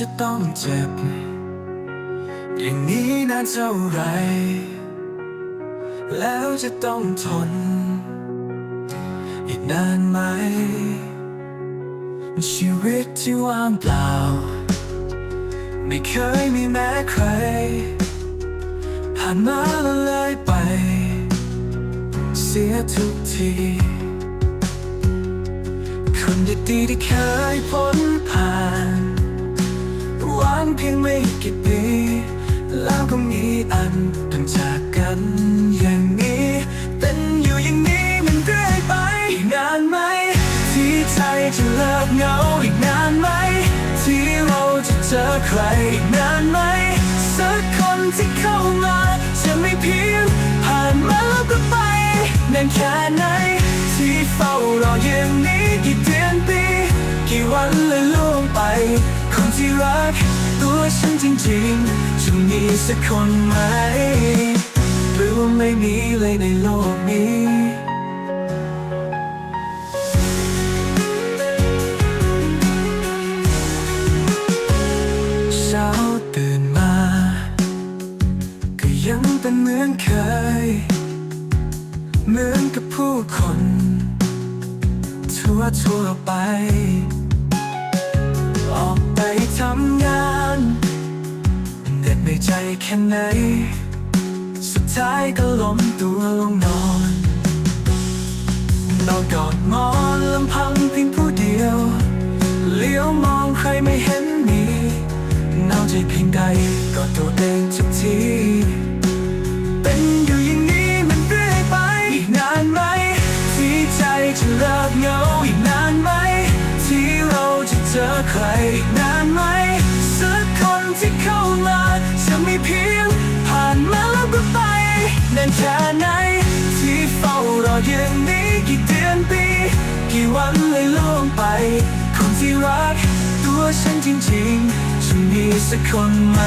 จะต้องเจ็บ อย่างนี้นานเท่าไร แล้วจะต้องทน อีกนานไหม ชีวิตที่ว่างเปล่า ไม่เคยมีแม้ใคร ผ่านมาแล้วเลยไป เสียทุกทีคนดีๆที่เคยพ้นผ่าน หวานเพียงไม่กี่ปี แล้วก็มีอันต้องจากกันอย่างนี้ เป็นอยู่อย่างนี้มันเรื่อยไปอีกนานไหม ที่ใจจะเลิกเหงาอีกนานไหม ที่เราจะเจอใครอีกนานไหม สักคนที่เข้ามาจะไม่เพียงผ่านมาแล้วก็ไป ที่รัก ตัวฉันจริงๆจะมีสักคนไหม หรือว่าไม่มีเลยในโลกนี้เช้าตื่นมา ก็ยังเป็นเหมือนเคย เหมือนกับผู้คน ทั่วทั่วไป ออกไปทำงานเหน็ดในใจแค่ไหน สุดท้ายก็ล้มตัวลงนอนนอนกอดหมอนลำพังเพียงผู้เดียว เลี้ยวมองใครไม่เห็นมีเน่าใจเพียงใดก็ตัวเองทุกทีเป็นอยู่อย่างนี้มันเรื่อยไป อีกนานไหม ที่ใจจะเลิกเหงาอีกนานไหม ที่เราจะเจอใคร เข้ามาจะมีเพียงผ่านมาแล้วก็ไปนานแค่ไหนที่เฝ้ารออย่างนี้กี่เดือนปี กี่วันเลยล่วงไป คนที่รัก ตัวฉันจริงๆจะมีสักคนไหม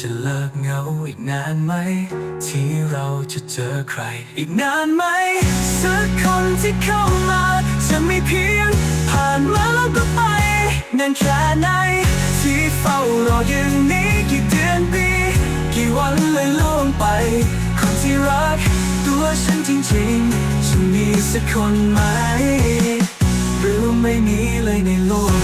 จะเลิกเหงาอีกนานไหม ที่เราจะเจอใคร อีกนานไหม สักคนที่เข้ามา จะไม่เพียง ผ่านมาแล้วก็ไปนานแค่ไหน ที่เฝ้ารออย่างนี้กี่เดือนปี กี่วันเลยล่วงไป คนที่รัก ตัวฉันจริงๆ จะมีสักคนไหม หรือไม่มีเลยในโลก